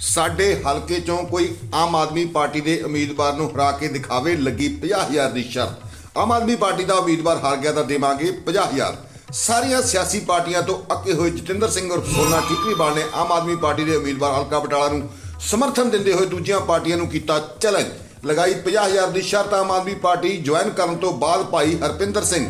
ਸਾਡੇ ਹਲਕੇ ਚੋਂ ਕੋਈ ਆਮ ਆਦਮੀ ਪਾਰਟੀ ਦੇ ਉਮੀਦਵਾਰ ਨੂੰ ਹਰਾ ਕੇ ਦਿਖਾਵੇ ਲੱਗੀ 50000 ਦੀ ਸ਼ਰਤ। ਆਮ ਆਦਮੀ ਪਾਰਟੀ ਦਾ ਉਮੀਦਵਾਰ ਹਾਰ ਗਿਆ ਤਾਂ ਦੇਵਾਂਗੇ 50000 ਸਾਰੀਆਂ ਸਿਆਸੀ ਪਾਰਟੀਆਂ ਤੋਂ ਅੱਕੇ ਹੋਏ ਜਤਿੰਦਰ ਸਿੰਘ ਔਰ ਸੋਨਾ ਠੀਕਰੀਵਾਲ ਨੇ ਆਮ ਆਦਮੀ ਪਾਰਟੀ ਦੇ ਉਮੀਦਵਾਰ ਹਲਕਾ ਬਟਾਲਾ ਨੂੰ ਸਮਰਥਨ ਦਿੰਦੇ ਹੋਏ ਦੂਜੀਆਂ ਪਾਰਟੀਆਂ ਨੂੰ ਕੀਤਾ ਚੈਲੰਜ। ਲਗਾਈ 50000 ਦੀ ਸ਼ਰਤ ਆਮ ਆਦਮੀ ਪਾਰਟੀ ਜੁਆਇਨ ਕਰਨ ਤੋਂ ਬਾਅਦ ਭਾਈ ਹਰਪਿੰਦਰ ਸਿੰਘ।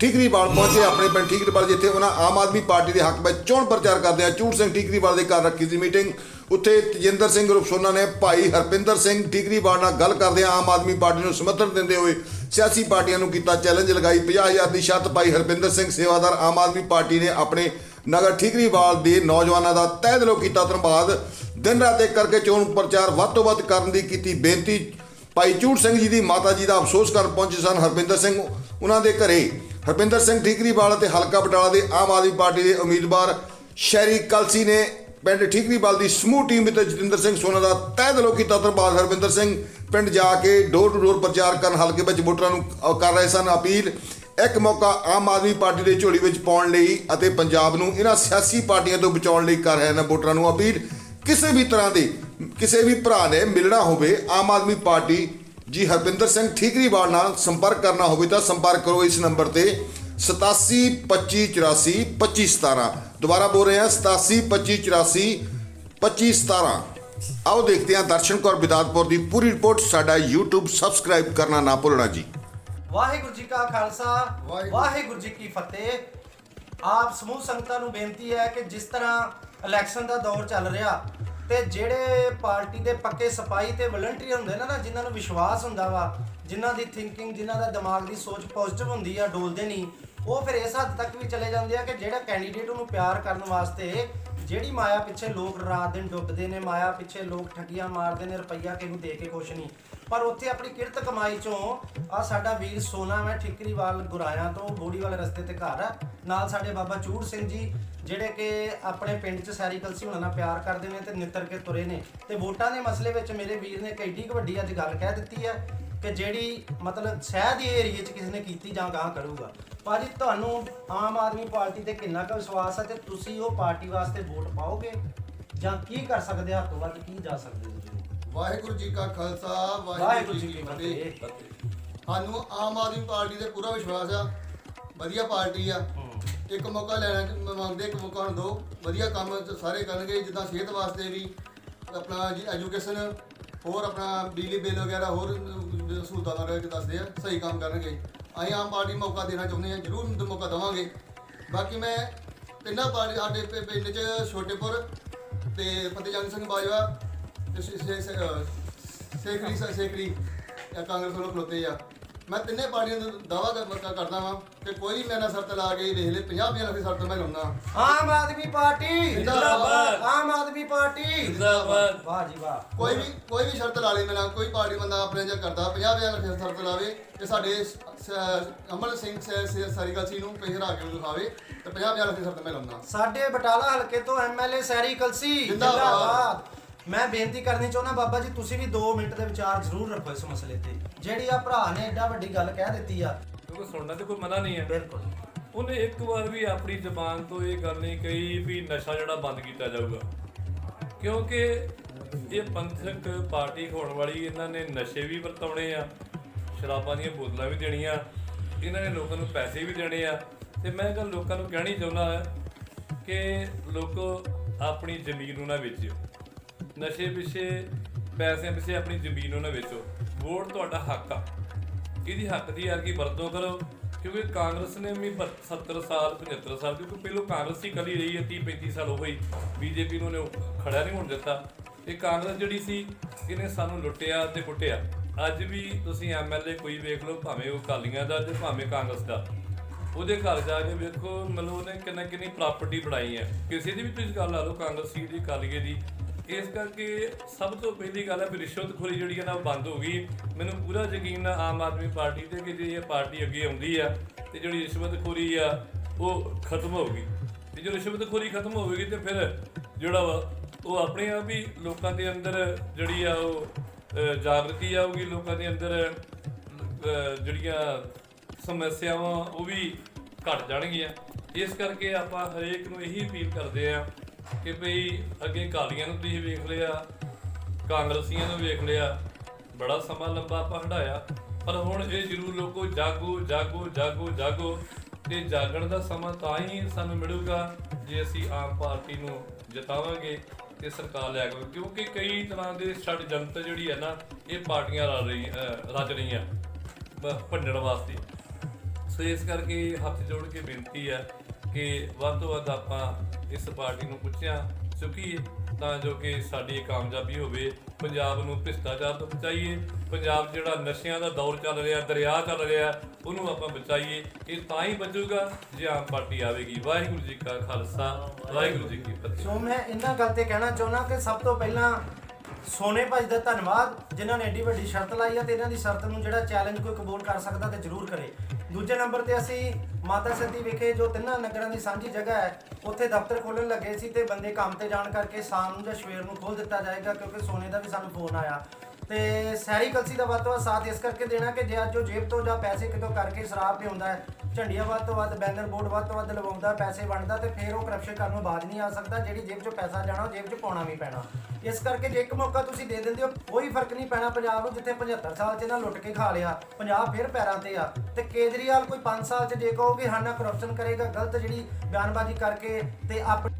ਠੀਕਰੀਵਾਲ ਪਹੁੰਚੇ ਆਪਣੇ ਪਿੰਡ ਠੀਕਰੀਵਾਲ, ਜਿੱਥੇ ਉਹਨਾਂ ਆਮ ਆਦਮੀ ਪਾਰਟੀ ਦੇ ਹੱਕ ਵਿੱਚ ਚੋਣ ਪ੍ਰਚਾਰ ਕਰਦੇ ਆ। ਚੂੜ ਸਿੰਘ ਠੀਕਰੀਵਾਲ ਦੇ ਘਰ ਰੱਖੀ ਸੀ ਮੀਟਿੰਗ। ਉੱਥੇ ਤਜਿੰਦਰ ਸਿੰਘ ਰੁਪਸੋਨਾ ਨੇ ਭਾਈ ਹਰਪਿੰਦਰ ਸਿੰਘ ਠੀਕਰੀਵਾਲ ਨਾਲ ਗੱਲ ਕਰਦੇ ਆਮ ਆਦਮੀ ਪਾਰਟੀ ਨੂੰ ਸਮਰਥਨ ਦਿੰਦੇ ਹੋਏ ਸਿਆਸੀ ਪਾਰਟੀਆਂ ਨੂੰ ਕੀਤਾ ਚੈਲੰਜ ਲਗਾਈ। 50000 ਦੀ ਸ਼ਰਤ ਭਾਈ ਹਰਪਿੰਦਰ ਸਿੰਘ ਸੇਵਾਦਾਰ ਆਮ ਆਦਮੀ ਪਾਰਟੀ ਨੇ ਆਪਣੇ ਨਗਰ ਠੀਕਰੀਵਾਲ ਦੇ ਨੌਜਵਾਨਾਂ ਦਾ ਤਹਿ ਦਿਲੋਂ ਕੀਤਾ ਧੰਨਵਾਦ। ਦਿਨ ਰਾਤ ਇੱਕ ਕਰਕੇ ਚੋਣ ਪ੍ਰਚਾਰ ਵੱਧ ਤੋਂ ਵੱਧ ਕਰਨ ਦੀ ਕੀਤੀ ਬੇਨਤੀ। ਭਾਈ ਚੂੜ ਸਿੰਘ ਜੀ ਦੀ ਮਾਤਾ ਜੀ ਦਾ ਅਫਸੋਸ ਕਰ ਪਹੁੰਚੇ ਸਨ ਹਰਪਿੰਦਰ ਸਿੰਘ। ਉਹਨਾਂ ਦੇ ਘਰੇ ਹਰਪਿੰਦਰ ਸਿੰਘ ਠੀਕਰੀਵਾਲ ਅਤੇ ਹਲਕਾ ਬਟਾਲਾ ਦੇ ਆਮ ਆਦਮੀ ਪਾਰਟੀ ਦੇ ਉਮੀਦਵਾਰ ਸ਼ਹਿਰੀ ਕਲਸੀ ਨੇ ਪਿੰਡ ਠੀਕਰੀਵਾਲ ਦੀ ਸਮੂਹ ਟੀਮ ਵਿੱਚ ਜਤਿੰਦਰ ਸਿੰਘ ਸੋਨਾ ਦਾ ਤਹਿ ਦਿਲੋਂ ਕੀਤਾ ਧੰਨਵਾਦ ਹਰਪਿੰਦਰ ਸਿੰਘ ਪਿੰਡ ਜਾ ਕੇ ਡੋਰ ਟੂ ਡੋਰ ਪ੍ਰਚਾਰ ਕਰਨ ਹਲਕੇ ਵਿੱਚ ਵੋਟਰਾਂ ਨੂੰ ਕਰ ਰਹੇ ਸਨ। ਅਪੀਲ ਇੱਕ ਮੌਕਾ ਆਮ ਆਦਮੀ ਪਾਰਟੀ ਦੇ ਝੋਲੀ ਵਿੱਚ ਪਾਉਣ ਲਈ ਅਤੇ ਪੰਜਾਬ ਨੂੰ ਇਹਨਾਂ ਸਿਆਸੀ ਪਾਰਟੀਆਂ ਤੋਂ ਬਚਾਉਣ ਲਈ ਕਰ ਰਹੇ ਨੇ ਵੋਟਰਾਂ ਨੂੰ ਅਪੀਲ। ਕਿਸੇ ਵੀ ਤਰ੍ਹਾਂ ਦੀ, ਕਿਸੇ ਵੀ ਭਰਾ ਨੇ ਮਿਲਣਾ ਹੋਵੇ, ਆਮ ਆਦਮੀ ਪਾਰਟੀ ਜੀ ਹਰਪਿੰਦਰ ਸਿੰਘ ਠੀਕਰੀਵਾਲ ਨਾਲ ਸੰਪਰਕ ਕਰਨਾ ਹੋਵੇ ਤਾਂ ਸੰਪਰਕ ਕਰੋ ਇਸ ਨੰਬਰ ਤੇ 8725842517 ਦੁਬਾਰਾ ਬੋਲ ਰਹੇ ਹਾਂ 8725842517 ਆਓ ਦੇਖਦੇ ਹਾਂ ਦਰਸ਼ਨ ਕੌਰ ਬਿਦਾਤਪੁਰ ਦੀ ਪੂਰੀ ਰਿਪੋਰਟ ਸਾਡਾ YouTube ਸਬਸਕ੍ਰਾਈਬ ਕਰਨਾ ਨਾ ਭੁੱਲਣਾ ਜੀ। ਵਾਹਿਗੁਰੂ ਜੀ ਕਾ ਖਾਲਸਾ ਵਾਹਿਗੁਰੂ। ਵਾਹਿਗੁਰੂ ਜੀ ਕੀ ਫਤਿਹ। ਆਪ ਸਮੂਹ ਸੰਗਤਾਂ ਨੂੰ ਬੇਨਤੀ ਹੈ ਕਿ ਜਿਸ ਤਰ੍ਹਾਂ ਇਲੈਕਸ਼ਨ ਦਾ ਦੌਰ ਚੱਲ ਰਿਹਾ ਤੇ ਜਿਹੜੇ ਪਾਰਟੀ ਦੇ ਪੱਕੇ ਸਿਪਾਹੀ ਤੇ ਵਲੰਟੀਅਰ ਹੁੰਦੇ ਨੇ, ਨਾ ਜਿਨ੍ਹਾਂ ਨੂੰ ਵਿਸ਼ਵਾਸ ਹੁੰਦਾ ਵਾ, ਜਿਨ੍ਹਾਂ ਦੀ ਥਿੰਕਿੰਗ ਜਿਨ੍ਹਾਂ ਦਾ ਦਿਮਾਗ ਦੀ ਸੋਚ ਪੋਜ਼ਿਟਿਵ ਹੁੰਦੀ ਆ, ਡੋਲਦੇ ਨਹੀਂ, ਉਹ ਫਿਰ ਇਸ ਹੱਦ ਤੱਕ ਵੀ ਚਲੇ ਜਾਂਦੇ ਆ ਕਿ ਜਿਹੜਾ ਕੈਂਡੀਡੇਟ ਉਹਨੂੰ ਪਿਆਰ ਕਰਨ ਵਾਸਤੇ ਜਿਹੜੀ ਮਾਇਆ ਪਿੱਛੇ ਲੋਕ ਰਾਤ ਦਿਨ ਡੁੱਬਦੇ ਨੇ, ਮਾਇਆ ਪਿੱਛੇ ਲੋਕ ਠੱਗੀਆਂ ਮਾਰਦੇ ਨੇ, ਰੁਪਈਆ ਕਿਸੇ ਦੇ ਕੇ ਕੁਛ ਨਹੀਂ। ਪਰ ਉੱਥੇ ਆਪਣੀ ਕਿਰਤ ਕਮਾਈ ਚੋਂ ਆ ਸਾਡਾ ਵੀਰ ਸੋਨਾ ਮੈਂ ਠਿਕਰੀਵਾਲ ਗੁਰਾਇਆਂ ਤੋਂ ਬੋੜੀ ਵਾਲੇ ਰਸਤੇ ਤੇ ਘਰ ਆ। ਨਾਲ ਸਾਡੇ ਬਾਬਾ ਚੂੜ ਸਿੰਘ ਜੀ, ਜਿਹੜੇ ਕਿ ਆਪਣੇ ਪਿੰਡ 'ਚ ਸੈਰੀ ਕਲਸੀ ਹੁਣਾਂ ਨਾਲ ਪਿਆਰ ਕਰਦੇ ਨੇ ਤੇ ਨਿੱਤਰ ਕੇ ਤੁਰੇ ਨੇ। ਤੇ ਵੋਟਾਂ ਦੇ ਮਸਲੇ ਵਿੱਚ ਮੇਰੇ ਵੀਰ ਨੇ ਕਿੱਡੀ ਕੁ ਵੱਡੀ ਅੱਜ ਗੱਲ ਕਹਿ ਦਿੱਤੀ ਹੈ ਕਿ ਜਿਹੜੀ ਮਤਲਬ ਸ਼ਹਿਰ ਦੀ ਏਰੀਏ 'ਚ ਕਿਸੇ ਨੇ ਕੀਤੀ ਜਾਂ ਗਾਂ ਕਰੂਗਾ। ਭਾਜੀ ਤੁਹਾਨੂੰ ਆਮ ਆਦਮੀ ਪਾਰਟੀ ਤੇ ਕਿੰਨਾ ਕੁ ਵਿਸ਼ਵਾਸ ਹੈ ਤੇ ਤੁਸੀਂ ਉਹ ਪਾਰਟੀ ਵਾਸਤੇ ਵੋਟ ਪਾਓਗੇ? ਜਾਂ ਕੀ ਕਰ ਸਕਦੇ ਆ? ਤੋਂ ਵੱਧ ਕੀ ਜਾ ਸਕਦੇ ਤੁਸੀਂ? ਵਾਹਿਗੁਰੂ ਜੀ ਕਾ ਖਾਲਸਾ ਵਾਹਿਗੁਰੂ ਜੀ ਕੀ ਫਤਿਹ। ਸਾਨੂੰ ਆਮ ਆਦਮੀ ਪਾਰਟੀ ਤੇ ਪੂਰਾ ਵਿਸ਼ਵਾਸ ਆ। ਵਧੀਆ ਪਾਰਟੀ ਆ। ਇੱਕ ਮੌਕਾ ਲੈਣਾ ਮੰਗਦੇ ਇੱਕ ਮੌਕਾ ਦੋ। ਵਧੀਆ ਕੰਮ ਸਾਰੇ ਕਰਨਗੇ ਜਿੱਦਾਂ ਸਿਹਤ ਵਾਸਤੇ ਵੀ ਆਪਣਾ ਜੀ ਐਜੂਕੇਸ਼ਨ ਹੋਰ ਆਪਣਾ ਬਿਜਲੀ ਬਿੱਲ ਵਗੈਰਾ ਹੋਰ ਸਹੂਲਤਾਂ ਬਾਰੇ ਦੱਸਦੇ ਆ ਸਹੀ ਕੰਮ ਕਰਨਗੇ। ਅਸੀਂ ਆਮ ਪਾਰਟੀ ਮੌਕਾ ਦੇਣਾ ਚਾਹੁੰਦੇ ਆ ਜ਼ਰੂਰ ਮੌਕਾ ਦੇਵਾਂਗੇ। ਬਾਕੀ ਮੈਂ ਤਿੰਨਾਂ ਪਾਰਟੀ ਸਾਡੇ ਪਿੰਡ 'ਚ ਛੋਟੇਪੁਰ ਤੇ ਫਤਿਹਜੰਗ ਸਿੰਘ ਬਾਜਵਾ ਤੇ ਸੇਖਰੀ ਸੇਖਰੀ ਕਾਂਗਰਸ ਵੱਲੋਂ ਖਲੋਤੇ ਆ। ਮੈਂ ਤਿੰਨੇ ਪਾਰਟੀਆਂ ਦਾ ਦਾਵਾ ਕਰਦਾ ਵਾਂ ਕਿ ਕੋਈ ਮੇਰੇ ਨਾਲ ਸ਼ਰਤ ਲਾ ਕੇ ਵੇਖ ਲੈ 50 50 ਲੱਖ ਦੀ ਸ਼ਰਤ ਮੈਂ ਲਾਉਣਾ ਆਮ ਆਦਮੀ ਪਾਰਟੀ ਜ਼ਿੰਦਾਬਾਦ। ਆਮ ਆਦਮੀ ਪਾਰਟੀ। ਜ਼ਿੰਦਾਬਾਦ। ਵਾਹ ਜੀ ਵਾਹ। ਕੋਈ ਵੀ ਕੋਈ ਵੀ ਸ਼ਰਤ ਲਾ ਲੇ ਮੇਰੇ ਕੋਈ ਪਾਰਟੀ ਬੰਦਾ ਆਪਣੇ ਜਾਂ ਕਰਦਾ 50 50 ਲੱਖ ਦੀ ਸ਼ਰਤ ਲਾਵੇ ਤੇ ਸਾਡੇ ਸ- ਸ- ਅਮਰ ਸਿੰਘ ਸਰੀਗਲ ਸੀ ਨੂੰ ਹਰਾ ਕੇ ਦਿਖਾਵੇ ਤੇ 50 50 ਲੱਖ ਦੀ ਸ਼ਰਤ ਮੈਂ ਲਾਉਣਾ ਸਾਡੇ ਬਟਾਲਾ ਹਲਕੇ ਤੋਂ ਐਮਐਲਏ ਸੈਰੀ ਕਲਸੀ ਜ਼ਿੰਦਾਬਾਦ। ਮੈਂ ਬੇਨਤੀ ਕਰਨੀ ਚਾਹੁੰਦਾ ਬਾਬਾ ਜੀ ਤੁਸੀਂ ਵੀ 2 ਮਿੰਟ ਦੇ ਵਿਚਾਰ ਜ਼ਰੂਰ ਰੱਖੋ ਇਸ ਮਸਲੇ ਤੇ। ਜਿਹੜੀ ਆ ਭਰਾ ਨੇ ਐਡਾ ਵੱਡੀ ਗੱਲ ਕਹਿ ਦਿੱਤੀ ਆ। ਕਿਉਂਕਿ ਸੁਣਨਾ ਤੇ ਕੋਈ ਮਨਾ ਨਹੀਂ ਹੈ। ਬਿਲਕੁਲ। ਉਹਨੇ ਇੱਕ ਵਾਰ ਵੀ ਆਪਣੀ ਜ਼ਬਾਨ ਤੋਂ ਇਹ ਗੱਲ ਨਹੀਂ ਕਹੀ ਵੀ ਨਸ਼ਾ ਜਿਹੜਾ ਬੰਦ ਕੀਤਾ ਜਾਊਗਾ। ਕਿਉਂਕਿ ਇਹ ਪੰਥਕ ਪਾਰਟੀ ਹੋਣ ਵਾਲੀ ਇਹਨਾਂ ਨੇ ਨਸ਼ੇ ਵੀ ਵਰਤਾਉਣੇ ਆ, ਸ਼ਰਾਬਾਂ ਦੀਆਂ ਬੋਤਲਾਂ ਵੀ ਦੇਣੀਆਂ, ਇਹਨਾਂ ਨੇ ਲੋਕਾਂ ਨੂੰ ਪੈਸੇ ਵੀ ਦੇਣੇ ਆ। ਤੇ ਮੈਂ ਇਹ ਗੱਲ ਲੋਕਾਂ ਨੂੰ ਕਹਿਣੀ ਚਾਹੁੰਦਾ ਕਿ ਲੋਕੋ ਆਪਣੀ ਜ਼ਮੀਨ ਨੂੰ ਨਾ ਵੇਚਿਓ। ਨਸ਼ੇ ਪਿੱਛੇ, ਪੈਸਿਆਂ ਪਿੱਛੇ ਆਪਣੀ ਜ਼ਮੀਨ ਨੂੰ ਨਾ ਵੇਚੋ। ਵੋਟ ਤੁਹਾਡਾ ਹੱਕ ਆ। ਇਹਦੀ ਹੱਕ ਦੀ ਯਾਰ ਕੀ ਵਰਤੋਂ ਕਰੋ। ਕਿਉਂਕਿ ਕਾਂਗਰਸ ਨੇ ਵੀ 70 ਸਾਲ 75 ਸਾਲ, ਕਿਉਂਕਿ ਪਹਿਲੋਂ ਕਾਂਗਰਸ ਹੀ ਕਲੀ ਰਹੀ ਹੈ 30 35 ਸਾਲ ਉਹ ਹੀ ਬੀਜੇਪੀ ਨੂੰ ਨੇ ਖੜਾ ਨਹੀਂ ਹੋਣ ਦਿੱਤਾ। ਤੇ ਕਾਂਗਰਸ ਜਿਹੜੀ ਸੀ, ਇਹਨੇ ਸਾਨੂੰ ਲੁੱਟਿਆ ਤੇ ਕੁੱਟਿਆ। ਅੱਜ ਵੀ ਤੁਸੀਂ ਐਮਐਲਏ ਕੋਈ ਵੇਖ ਲਓ, ਭਾਵੇਂ ਉਹ ਕਾਲੀਆਂ ਦਾ ਤੇ ਭਾਵੇਂ ਕਾਂਗਰਸ ਦਾ। ਉਹਦੇ ਘਰ ਜਾ ਕੇ ਵੇਖੋ, ਮਤਲਬ ਉਹਨੇ ਕਿੰਨਾ ਕਿੰਨੀ ਪ੍ਰਾਪਰਟੀ ਬਣਾਈ ਹੈ। ਕਿਸੇ ਦੀ ਵੀ ਤੁਸੀਂ ਗੱਲ ਲਾ ਲਓ, ਕਾਂਗਰਸੀ ਦੀ ਕਾਲੀਏ ਦੀ। ਇਸ ਕਰਕੇ ਸਭ ਤੋਂ ਪਹਿਲੀ ਗੱਲ ਹੈ ਵੀ ਰਿਸ਼ਵਤਖੋਰੀ ਜਿਹੜੀ ਹੈ ਨਾ, ਉਹ ਬੰਦ ਹੋ ਗਈ। ਮੈਨੂੰ ਪੂਰਾ ਯਕੀਨ ਹੈ ਆਮ ਆਦਮੀ ਪਾਰਟੀ ਤੇ ਕਿ ਜੇ ਇਹ ਪਾਰਟੀ ਅੱਗੇ ਆਉਂਦੀ ਆ, ਤੇ ਜਿਹੜੀ ਰਿਸ਼ਵਤਖੋਰੀ ਆ, ਉਹ ਖਤਮ ਹੋਊਗੀ। ਤੇ ਜੇ ਰਿਸ਼ਵਤਖੋਰੀ ਖਤਮ ਹੋਵੇਗੀ, ਤੇ ਫਿਰ ਜਿਹੜਾ ਵਾ, ਉਹ ਆਪਣੇ ਆਪ ਹੀ ਲੋਕਾਂ ਦੇ ਅੰਦਰ ਜਿਹੜੀ ਆ, ਉਹ ਜਾਗਰਤੀ ਆਊਗੀ, ਲੋਕਾਂ ਦੇ ਅੰਦਰ ਜਿਹੜੀਆਂ ਸਮੱਸਿਆਵਾਂ ਉਹ ਵੀ ਘਟ ਜਾਣਗੀਆਂ। ਇਸ ਕਰਕੇ ਆਪਾਂ ਹਰੇਕ ਨੂੰ ਇਹੀ ਅਪੀਲ ਕਰਦੇ ਆ ਕਿ ਭਈ ਅੱਗੇ ਕਾਲੀਆਂ ਨੂੰ ਤੁਸੀਂ ਵੇਖ ਲਿਆ, ਕਾਂਗਰਸੀਆਂ ਨੂੰ ਵੇਖ ਲਿਆ, ਬੜਾ ਸਮਾਂ ਲੰਬਾ ਆਪਾਂ ਹੰਡਾਇਆ ਪਰ ਹੁਣ ਇਹ ਜ਼ਰੂਰ ਲੋਕੋ ਜਾਗੋ ਜਾਗੋ ਜਾਗੋ ਜਾਗੋ ਤੇ ਜਾਗਣ ਦਾ ਸਮਾਂ ਤਾਂ ਹੀ ਸਾਨੂੰ ਮਿਲੂਗਾ ਜੇ ਅਸੀਂ ਆਮ ਪਾਰਟੀ ਨੂੰ ਜਿਤਾਵਾਂਗੇ ਤੇ ਸਰਕਾਰ ਲਿਆ ਕੇ ਕਿਉਂਕਿ ਕਈ ਤਰ੍ਹਾਂ ਦੇ ਛੱਡ ਜਨਤਾ ਜਿਹੜੀ ਹੈ ਨਾ, ਇਹ ਪਾਰਟੀਆਂ ਰਲ ਰਹੀ, ਅਹ ਰਹੀਆਂ ਭੰਡਣ ਵਾਸਤੇ। ਸੋ ਇਸ ਕਰਕੇ ਹੱਥ ਜੋੜ ਕੇ ਬੇਨਤੀ ਹੈ ਕਿ ਵੱਧ ਤੋਂ ਵੱਧ ਆਪਾਂ ਇਸ ਪਾਰਟੀ ਨੂੰ ਪੁੱਛਿਆ, ਚੁੱਕੀਏ, ਤਾਂ ਜੋ ਕਿ ਸਾਡੀ ਕਾਮਯਾਬੀ ਹੋਵੇ, ਪੰਜਾਬ ਨੂੰ ਭ੍ਰਿਸ਼ਟਾਚਾਰ ਤੋਂ ਬਚਾਈਏ, ਪੰਜਾਬ ਜਿਹੜਾ ਨਸ਼ਿਆਂ ਦਾ ਦੌਰ ਚੱਲ ਰਿਹਾ, ਦਰਿਆ ਚੱਲ ਰਿਹਾ, ਉਹਨੂੰ ਆਪਾਂ ਬਚਾਈਏ, ਇਹ ਤਾਂ ਹੀ ਬਚੂਗਾ ਜੇ ਆਮ ਪਾਰਟੀ ਆਵੇਗੀ। ਵਾਹਿਗੁਰੂ ਜੀ ਕਾ ਖਾਲਸਾ, ਵਾਹਿਗੁਰੂ ਜੀ ਕੀ ਫਤਿਹ। ਸੋ ਮੈਂ ਇਹਨਾਂ ਗੱਲ ਤੇ ਕਹਿਣਾ ਚਾਹੁੰਦਾ ਕਿ ਸਭ ਤੋਂ ਪਹਿਲਾਂ ਸੋਨੇ ਭਾਜੀ ਦਾ ਧੰਨਵਾਦ, ਜਿਨ੍ਹਾਂ ਨੇ ਐਡੀ ਵੱਡੀ ਸ਼ਰਤ ਲਾਈ ਆ ਤੇ ਇਹਨਾਂ ਦੀ ਸ਼ਰਤ ਨੂੰ ਜਿਹੜਾ ਚੈਲੰਜ ਕੋਈ ਕਬੂਲ ਕਰ ਸਕਦਾ ਤੇ ਜ਼ਰੂਰ ਕਰੇ। ਦੂਜੇ ਨੰਬਰ ਤੇ ਅਸੀਂ ਮਾਤਾ ਸਤੀ ਵਿਖੇ ਜੋ ਤਿੰਨਾਂ ਨਗਰਾਂ ਦੀ ਸਾਂਝੀ ਜਗ੍ਹਾ ਹੈ, ਉੱਥੇ ਦਫ਼ਤਰ ਖੋਲਣ ਲੱਗੇ ਸੀ ਤੇ ਬੰਦੇ ਕੰਮ ਤੇ ਜਾਣ ਕਰਕੇ ਸ਼ਾਮ ਨੂੰ ਜਾਂ ਸਵੇਰ ਨੂੰ ਖੋਲ ਦਿੱਤਾ ਜਾਏਗਾ ਕਿਉਂਕਿ ਸੋਨੇ ਦਾ ਵੀ ਸਾਨੂੰ ਫੋਨ ਆਇਆ। ਤੇ ਸਹਿਰੀ ਕਲਸੀ ਦਾ ਵੱਧ ਤੋਂ ਵੱਧ ਸਾਥ ਇਸ ਕਰਕੇ ਦੇਣਾ ਕਿ ਜੇ ਅੱਜ ਉਹ ਜੇਬ ਤੋਂ ਜਾਂ ਪੈਸੇ ਕਿਤੋਂ ਕਰਕੇ ਸ਼ਰਾਬ ਪਿਉਂਦਾ ਹੈ, ਝੰਡੀਆਂ ਵੱਧ ਤੋਂ ਵੱਧ, ਬੈਨਰ ਬੋਰਡ ਵੱਧ ਤੋਂ ਵੱਧ ਲਵਾਉਂਦਾ, ਪੈਸੇ ਵੰਡਦਾ ਤੇ ਫਿਰ ਉਹ ਕਰਪਸ਼ਨ ਕਰਨ ਨੂੰ ਬਾਜ ਨਹੀਂ ਆ ਸਕਦਾ, ਜਿਹੜੀ ਜੇਬ 'ਚੋਂ ਪੈਸਾ ਜਾਣਾ, ਉਹ ਜੇਬ 'ਚ ਪਾਉਣਾ ਵੀ ਪੈਣਾ। ਇਸ ਕਰਕੇ ਜੇ ਇੱਕ ਮੌਕਾ ਤੁਸੀਂ ਦੇ ਦਿੰਦੇ ਹੋ, ਕੋਈ ਫ਼ਰਕ ਨਹੀਂ ਪੈਣਾ ਪੰਜਾਬ ਨੂੰ, ਜਿੱਥੇ 75 ਸਾਲ 'ਚ ਇਹਨਾਂ ਲੁੱਟ ਕੇ ਖਾ ਲਿਆ, ਪੰਜਾਬ ਫਿਰ ਪੈਰਾਂ ਤੇ ਆ। ਤੇ ਕੇਜਰੀਵਾਲ ਕੋਈ 5 ਸਾਲ 'ਚ ਜੇ ਕਹੋਗੇ, ਹਾਂ ਨਾ ਕਰਪਸ਼ਨ ਕਰੇਗਾ, ਗਲਤ ਜਿਹੜੀ ਬਿਆਨਬਾਜ਼ੀ ਕਰਕੇ ਤੇ ਆਪਣੀ